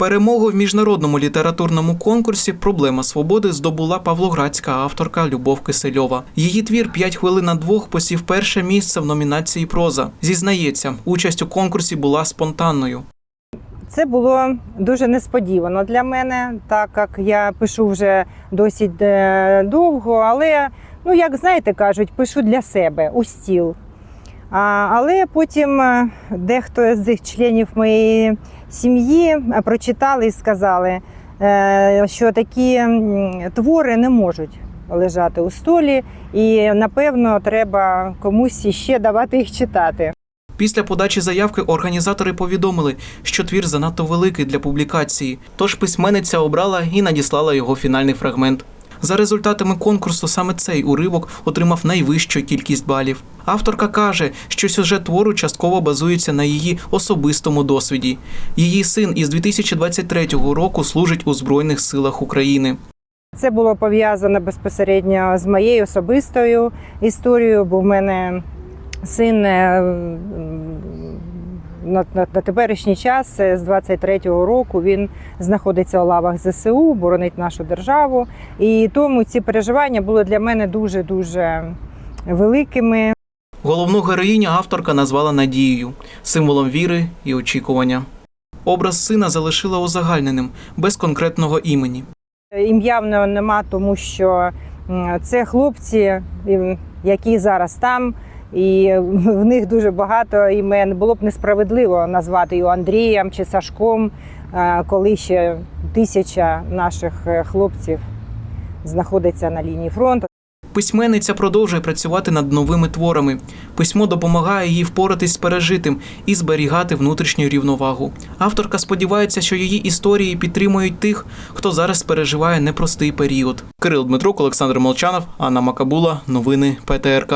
Перемогу в міжнародному літературному конкурсі Проблема свободи здобула павлоградська авторка Любов Кисельова. Її твір «П'ять хвилин на двох посів перше місце в номінації Проза. Зізнається, участь у конкурсі була спонтанною. Це було дуже несподівано для мене, так як я пишу вже досить е, довго, але, ну як знаєте, кажуть, пишу для себе у стіл. Але потім е, дехто з цих членів моєї сім'ї е, прочитали і сказали, е, що такі твори не можуть лежати у столі, і напевно треба комусь ще давати їх читати. Після подачі заявки організатори повідомили, що твір занадто великий для публікації, тож письменниця обрала і надіслала його фінальний фрагмент. За результатами конкурсу саме цей уривок отримав найвищу кількість балів. Авторка каже, що сюжет твору частково базується на її особистому досвіді. Її син із 2023 року служить у Збройних силах України. Це було пов'язано безпосередньо з моєю особистою історією, бо в мене син е, на, на, на теперішній час з 23-го року він знаходиться у лавах ЗСУ, боронить нашу державу. І тому ці переживання були для мене дуже дуже великими. Головну героїню авторка назвала Надією, символом віри і очікування. Образ сина залишила узагальненим, без конкретного імені. Ім'я в нього нема, тому що це хлопці, які зараз там, і в них дуже багато імен. Було б несправедливо назвати його Андрієм чи Сашком, е, коли ще тисяча наших е, хлопців знаходиться на лінії фронту. Письменниця продовжує працювати над новими творами. Письмо допомагає їй впоратись з пережитим і зберігати внутрішню рівновагу. Авторка сподівається, що її історії підтримують тих, хто зараз переживає непростий період. Кирил Дмитрук, Олександр Молчанов, Анна Макабула. Новини ПТРК.